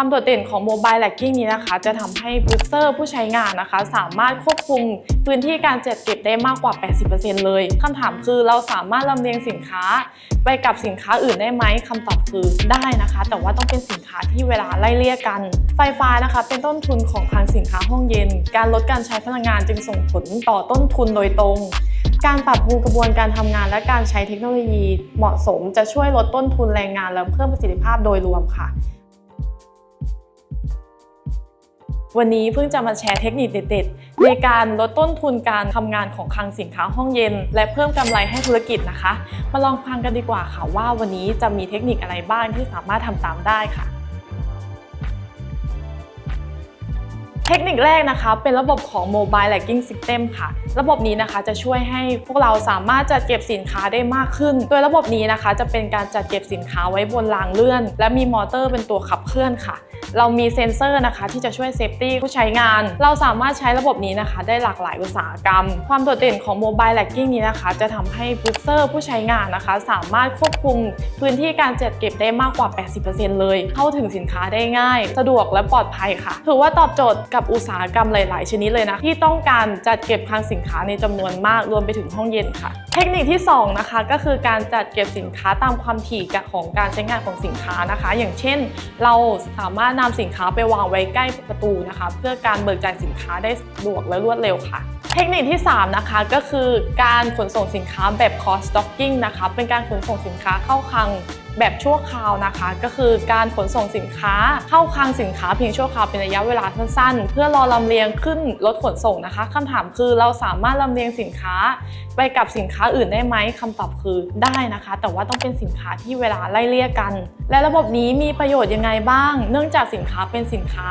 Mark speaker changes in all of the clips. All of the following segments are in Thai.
Speaker 1: ความโดดเด่นของ Mobile Lagging นี้นะคะ จะทำให้ User ผู้ใช้งานนะคะ สามารถควบคุมพื้นที่การจัดเก็บได้มากกว่า 80%เลยคำถามคือเราสามารถลำเลียงสินค้า ไปกับสินค้าอื่นได้ไหมคำตอบคือได้นะคะ แต่ว่าต้องเป็นสินค้าที่เวลาไล่เลี่ยกัน ไฟฟ้านะคะ เป็นต้นทุนของคลังสินค้าห้องเย็น การลดการใช้พลังงานจึงส่งผลต่อต้นทุนโดยตรงการปรับปรุงกระบวนการทำงานและการใช้เทคโนโลยีเหมาะสมจะช่วยลดต้นทุนแรงงานและเพิ่มประสิทธิภาพโดยรวมค่ะ วันนี้เพิ่งจะมาแชร์เทคนิคเด็ดๆ ในการลดต้นทุนการทำงานของคลังสินค้าห้องเย็น และเพิ่มกำไรให้ธุรกิจนะคะ มาลองฟังกันดีกว่าค่ะว่าวันนี้จะมีเทคนิคอะไรบ้างที่สามารถทำตามได้ค่ะเทคนิคแรกนะคะ เป็นระบบของ Mobile Lagging System ค่ะ ระบบนี้นะคะจะช่วยให้พวกเราสามารถจัดเก็บสินค้าได้มากขึ้น โดยระบบนี้นะคะ จะเป็นการจัดเก็บสินค้าไว้บนรางเลื่อน และมีมอเตอร์เป็นตัวขับเคลื่อนค่ะ เรามีเซ็นเซอร์นะคะ ที่จะช่วยเซฟตี้ผู้ใช้งาน เราสามารถใช้ระบบนี้นะคะ ได้หลากหลายอุตสาหกรรม ความโดดเด่นของ Mobile Lagging นี้นะคะ จะทำให้ User ผู้ใช้งานนะคะ สามารถควบคุมพื้นที่การจัดเก็บได้มากกว่า 80%เลย เข้าถึงสินค้าได้ง่าย สะดวกและปลอดภัยค่ะ ถือว่าตอบโจทย์กับอุตสาหกรรมหลาย ๆ ชนิดเลยนะที่ต้องการจัดเก็บคลังสินค้าในจำนวนมากรวมไปถึงห้องเย็นค่ะ เทคนิคที่สองนะคะก็คือการจัดเก็บสินค้าตามความถี่ของการใช้งานของสินค้านะคะ อย่างเช่น เราสามารถนำสินค้าไปวางไว้ใกล้ประตูนะคะ เพื่อการเบิกจ่ายสินค้าได้สะดวกและรวดเร็วค่ะเทคนิคที่ 3 นะคะก็คือการขนส่งสินค้าแบบ cost stocking นะคะ เป็นการขนส่งสินค้าเข้าคลัง แบบชั่วคราวนะคะ ก็คือการขนส่งสินค้าเข้าคลังสินค้าเพียงชั่วคราวเป็นระยะเวลาสั้นๆ เพื่อรอลำเลียงขึ้นรถขนส่งนะคะคำถามคือเราสามารถลำเลียงสินค้า ไปกับสินค้าอื่นได้ไหมคำตอบคือได้นะคะ แต่ว่าต้องเป็นสินค้าที่เวลาไล่เลี่ยกัน และระบบนี้มีประโยชน์ยังไงบ้าง เนื่องจากสินค้าเป็นสินค้า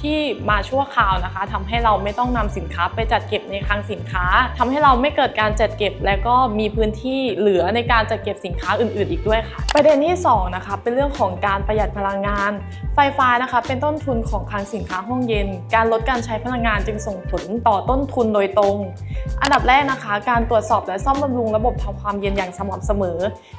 Speaker 1: ที่มาชั่วคราวนะคะทำให้เราไม่ต้องนำสินค้าไปจัดเก็บในคลังสินค้าทำให้เราไม่เกิดการจัดเก็บ และก็มีพื้นที่เหลือในการจัดเก็บสินค้าอื่น ๆ อีกด้วยค่ะ ประเด็นที่สองนะคะเป็นเรื่องของการประหยัดพลังงาน ไฟฟ้านะคะ เป็นต้นทุนของคลังสินค้าห้องเย็น การลดการใช้พลังงานจึงส่งผลต่อต้นทุนโดยตรง อันดับแรกนะคะ การตรวจสอบและซ่อมบำรุงระบบทำความเย็นอย่างสม่ำเสมอ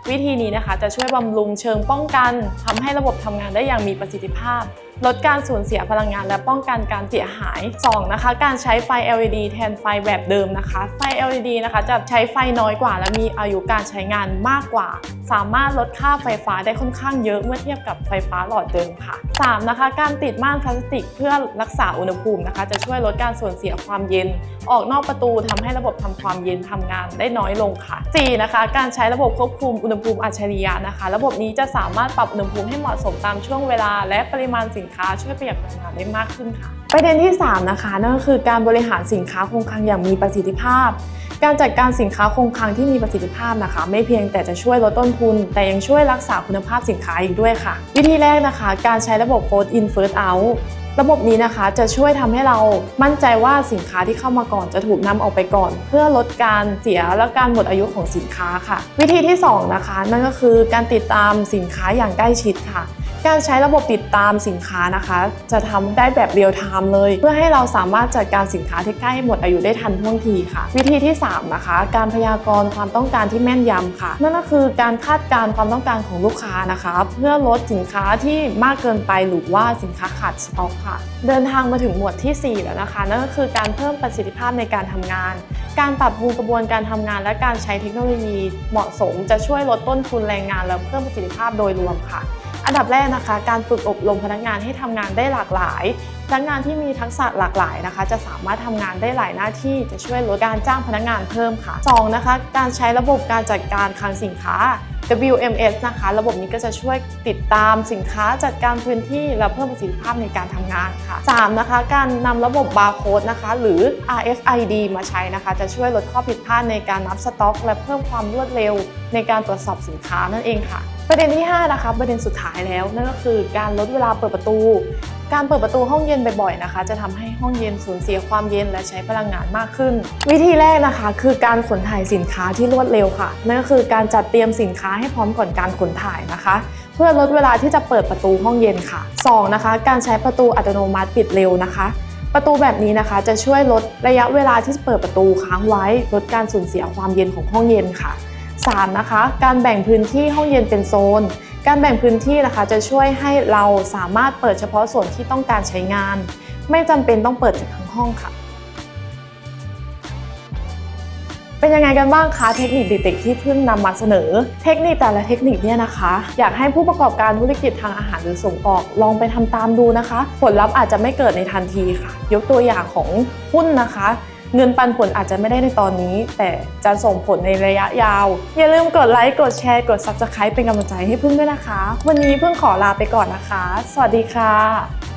Speaker 1: วิธีนี้นะคะ จะช่วยบำรุงเชิงป้องกันทำให้ระบบทำงานได้อย่างมีประสิทธิภาพ ลดการสูญเสียพลังงาน และป้องกันการเสียหาย 2. นะคะ การใช้ไฟ LED แทนไฟแบบเดิมนะคะ ไฟ LED นะคะจะใช้ไฟน้อยกว่า และมีอายุการใช้งานมากกว่า สามารถลดค่าไฟฟ้าได้ค่อนข้างเยอะเมื่อเทียบกับไฟฟ้าหลอดเดิมค่ะ 3. นะคะ การติดม่านพลาสติกเพื่อรักษาอุณหภูมินะคะ จะช่วยลดการสูญเสียความเย็น ออกนอกประตูทำให้ระบบทำความเย็นทำงานได้น้อยลงค่ะ 4. นะคะ การใช้ระบบควบคุมอุณหภูมิอัจฉริยะนะคะ ระบบนี้จะสามารถปรับอุณหภูมิให้เหมาะสมตามช่วงเวลา และปริมาณสินค้าช่วยประหยัดพลังงานได้มากขึ้นค่ะ ประเด็นที่ 3 นะคะนั่นก็คือการบริหารสินค้าคงคลังอย่างมีประสิทธิภาพ การจัดการสินค้าคงคลังที่มีประสิทธิภาพนะคะ ไม่เพียงแต่จะช่วยลดต้นทุน แต่ยังช่วยรักษาคุณภาพสินค้าอีกด้วยค่ะ วิธีแรกนะคะ การใช้ระบบ first in first out ระบบนี้นะคะจะช่วยทำให้เรามั่นใจว่าสินค้าที่เข้ามาก่อนจะถูกนำออกไปก่อน เพื่อลดการเสียและการหมดอายุของสินค้าค่ะ วิธีที่ 2 นะคะ นั่นก็คือการติดตามสินค้าอย่างใกล้ชิดค่ะ การใช้ระบบติดตามสินค้านะคะ จะทำได้แบบเรียลไทม์เลย เพื่อให้เราสามารถจัดการสินค้าที่ใกล้หมดอายุได้ทันท่วงทีค่ะ วิธีที่ 3 นะคะ การพยากรณ์ความต้องการที่แม่นยำค่ะ นั่นก็คือการคาดการณ์ความต้องการของลูกค้านะคะ เพื่อลดสินค้าที่มากเกินไปหรือว่าสินค้าขาดสต็อกค่ะ เดินทางมาถึงหมวดทีสี่4 แล้วนะคะ นั่นก็คือการเพิ่มประสิทธิภาพในการทำงาน การปรับปรุงกระบวนการทำงาน และการใช้เทคโนโลยีเหมาะสม จะช่วยลดต้นทุนแรงงานและเพิ่มประสิทธิภาพโดยรวมค่ะ อันดับแรกนะคะ การฝึกอบรมพนักงานให้ทำงานได้หลากหลาย พนักงานที่มีทักษะหลากหลายนะคะ จะสามารถทำงานได้หลายหน้าที่จะช่วยลดการจ้างพนักงานเพิ่มค่ะ 2. นะคะ การใช้ระบบการจัดการคลังสินค้า WMS นะคะ ระบบนี้ก็จะช่วยติดตามสินค้าจัดการพื้นที่และเพิ่มประสิทธิภาพในการทำงานค่ะ 3. นะคะ การนำระบบบาร์โค้ดนะคะ หรือ RFID มาใช้นะคะ จะช่วยลดข้อผิดพลาดในการนับสต็อก และเพิ่มความรวดเร็วในการตรวจสอบสินค้านั่นเองค่ะ ประเด็นที่ 5 นะคะ ประเด็นสุดท้ายแล้วนั่นก็คือการลดเวลาเปิดประตู การเปิดประตูห้องเย็นบ่อยๆนะคะ จะทำให้ห้องเย็นสูญเสียความเย็นและใช้พลังงานมากขึ้น วิธีแรกนะคะ คือการขนถ่ายสินค้าที่รวดเร็วค่ะนั่นก็คือการจัดเตรียมสินค้าให้พร้อมก่อนการขนถ่ายนะคะ เพื่อลดเวลาที่จะเปิดประตูห้องเย็นค่ะ 2. นะคะ การใช้ประตูอัตโนมัติปิดเร็วนะคะประตูแบบนี้นะคะจะช่วยลดระยะเวลาที่เปิดประตูค้างไว้ ลดการสูญเสียความเย็นของห้องเย็นค่ะ 3. นะคะ การแบ่งพื้นที่ห้องเย็นเป็นโซน การแบ่งพื้นที่นะคะจะช่วยให้เราสามารถเปิดเฉพาะส่วนที่ต้องการใช้งาน ไม่จำเป็นต้องเปิดทั้งห้องค่ะ เป็นยังไงกันบ้างคะเทคนิคเด็กๆที่เพิ่งนำมาเสนอ เทคนิคแต่ละเทคนิคเนี่ยนะคะ อยากให้ผู้ประกอบการธุรกิจทางอาหารหรือส่งออกลองไปทำตามดูนะคะ ผลลัพธ์อาจจะไม่เกิดในทันทีค่ะ ยกตัวอย่างของหุ้นนะคะ เงินปันผลอาจจะไม่ได้ในตอนนี้ แต่จะส่งผลในระยะยาว อย่าลืมกดไลค์ กดแชร์ กด Subscribe เป็นกำลังใจให้พึ่งด้วยนะคะ วันนี้พึ่งขอลาไปก่อนนะคะ สวัสดีค่ะ